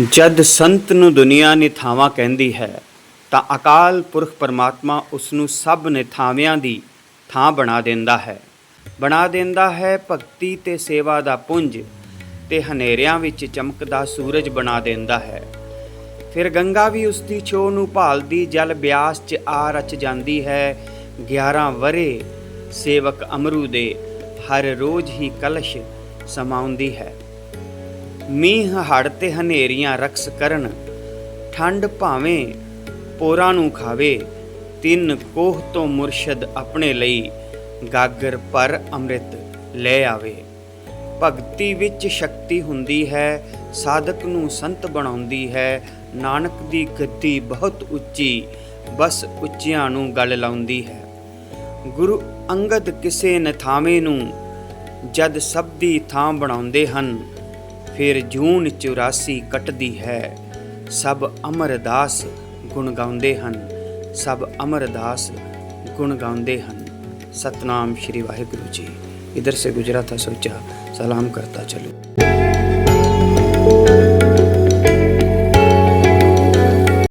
ਜਦ ਸੰਤ ਨੂੰ ਦੁਨੀਆ ਨਿਥਾਵਾਂ ਕਹਿੰਦੀ ਹੈ, ਤਾਂ ਅਕਾਲ ਪੁਰਖ ਪਰਮਾਤਮਾ ਉਸ ਨੂੰ ਸਭ ਨਿਥਾਵਿਆਂ ਦੀ ਥਾਂ ਬਣਾ ਦਿੰਦਾ ਹੈ। ਬਣਾ ਦਿੰਦਾ ਹੈ ਭਗਤੀ ਤੇ ਸੇਵਾ ਦਾ ਪੁੰਜ ਤੇ ਹਨੇਰਿਆਂ ਵਿੱਚ ਚਮਕਦਾ ਸੂਰਜ ਬਣਾ ਦਿੰਦਾ ਹੈ। ਫਿਰ ਗੰਗਾ ਵੀ ਉਸ ਦੀ ਛੋਹ ਨੂੰ ਭਾਲਦੀ, ਜਲ ਬਿਆਸ 'ਚ ਆ ਰਚ ਜਾਂਦੀ ਹੈ। 11 ਵਰੇ ਸੇਵਕ ਅਮਰੂ ਦੇ ਹਰ ਰੋਜ਼ ਹੀ ਕਲਸ਼ ਸਮਾਉਂਦੀ ਹੈ। ਮੀਂਹ ਹੜ ਤੇ ਹਨੇਰੀਆਂ ਰਕਸ ਕਰਨ ਠੰਡ ਭਾਵੇਂ ਪੋਰਾਂ ਨੂੰ ਖਾਵੇ, ਤਿੰਨ ਕੋਹ ਤੋਂ ਮੁਰਸ਼ਦ ਆਪਣੇ ਲਈ ਗਾਗਰ ਪਰ ਅੰਮ੍ਰਿਤ ਲੈ ਆਵੇ। ਭਗਤੀ ਵਿੱਚ ਸ਼ਕਤੀ ਹੁੰਦੀ ਹੈ, ਸਾਧਕ ਨੂੰ ਸੰਤ ਬਣਾਉਂਦੀ ਹੈ, ਨਾਨਕ ਦੀ ਗੱਦੀ ਬਹੁਤ ਉੱਚੀ, ਬਸ ਉੱਚਿਆਂ ਨੂੰ ਗੱਲ ਲਾਉਂਦੀ ਹੈ। ਗੁਰੂ ਅੰਗਦ ਕਿਸੇ ਨਥਾਵੇਂ ਨੂੰ, ਜਦ ਸਭ ਦੀ ਥਾਂ ਬਣਾਉਂਦੇ ਹਨ ਫਿਰ ਜੂਨ 84 ਕੱਟਦੀ ਹੈ। ਸਭ ਅਮਰਦਾਸ ਗੁਣ ਗਾਉਂਦੇ ਹਨ। ਸਭ ਅਮਰਦਾਸ ਗੁਣ ਗਾਉਂਦੇ ਹਨ। ਸਤਨਾਮ ਸ਼੍ਰੀ ਵਾਹਿਗੁਰੂ ਜੀ। ਇਧਰ ਸੇ ਗੁਜਰਾ ਤਾਂ ਸੋਚਾ ਸਲਾਮ ਕਰਤਾ ਚਲੋ।